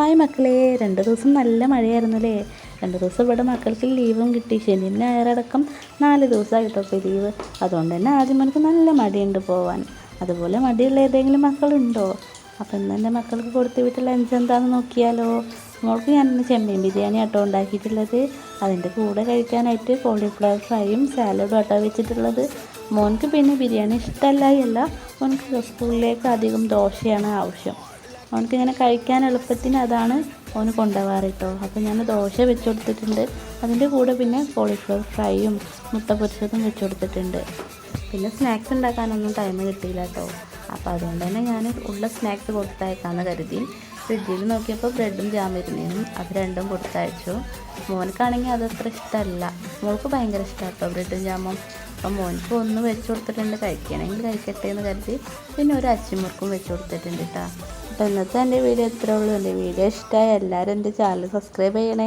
Hi മക്കളെ. രണ്ട് ദിവസം നല്ല മഴയായിരുന്നു അല്ലേ രണ്ട് ദിവസം ഇവിടെ മക്കൾക്ക് ലീവും കിട്ടി. ശനി ഞായറടക്കം നാല് ദിവസമായിട്ടൊക്കെ ലീവ്. അതുകൊണ്ട് തന്നെ ആദ്യം എനിക്ക് നല്ല മടിയുണ്ട് പോവാൻ. അതുപോലെ മടിയുള്ള ഏതെങ്കിലും മക്കളുണ്ടോ? അപ്പം ഇന്ന് എന്റെ മക്കൾക്ക് കൊടുത്തു വിട്ട ലഞ്ച് എന്താണെന്ന് നോക്കിയാലോ? മോൾക്ക് ഞാൻ ചെമ്മീൻ ബിരിയാണി ആട്ടോ ഉണ്ടാക്കിയിട്ടുള്ളത്. അതിന്റെ കൂടെ കഴിക്കാനായിട്ട് കോളിഫ്ലവർ ഫ്രൈയും സാലഡും ആട്ടോ വെച്ചിട്ടുള്ളത്. മോൻക്ക് പിന്നെ ബിരിയാണി ഇഷ്ടമല്ലായല്ല മോൻക്ക് സ്കൂളിലേക്ക് അധികം ദോശയാണ് ആവശ്യം. അവനക്ക് ഇങ്ങനെ കഴിക്കാൻ എളുപ്പത്തിന് അതാണ് അവന് കൊണ്ടുപോകാറ് കേട്ടോ അപ്പോൾ ഞാൻ ദോശ വെച്ച് കൊടുത്തിട്ടുണ്ട് അതിന്റെ കൂടെ പിന്നെ കോളിഫ്ലവർ ഫ്രൈയും മുട്ട പൊരിച്ചതും വെച്ച് കൊടുത്തിട്ടുണ്ട് പിന്നെ സ്നാക്സ് ഉണ്ടാക്കാനൊന്നും ടൈം കിട്ടിയില്ല കേട്ടോ അപ്പോൾ അതുകൊണ്ട് തന്നെ ഞാൻ ഉള്ള സ്നാക്സ് കൊടുത്തയക്കാമെന്ന് കരുതി. ഫ്രിഡ്ജിൽ നോക്കിയപ്പോൾ ബ്രെഡും ജാം ഇരുന്നേനും. അത് രണ്ടും കൊടുത്തയച്ചു. മോനക്കാണെങ്കിൽ അതത്ര ഇഷ്ടമല്ല മോൾക്ക് ഭയങ്കര ഇഷ്ടമാണ് കേട്ടോ ബ്രെഡും ജാമും അപ്പം മോനിക്ക് ഒന്ന് വെച്ച് കൊടുത്തിട്ടുണ്ട് കഴിക്കണമെങ്കിൽ കഴിക്കട്ടെ എന്ന് കരുതി. പിന്നെ ഒരു അച്ചിമുറുക്കും വെച്ച് കൊടുത്തിട്ടുണ്ട് കേട്ടോ അപ്പോൾ ഇന്നത്തെ എന്റെ വീഡിയോ ഇത്രേ ഉള്ളൂ. എന്റെ വീഡിയോ ഇഷ്ടമായ എല്ലാവരും എന്റെ ചാനൽ സബ്സ്ക്രൈബ് ചെയ്യണേ.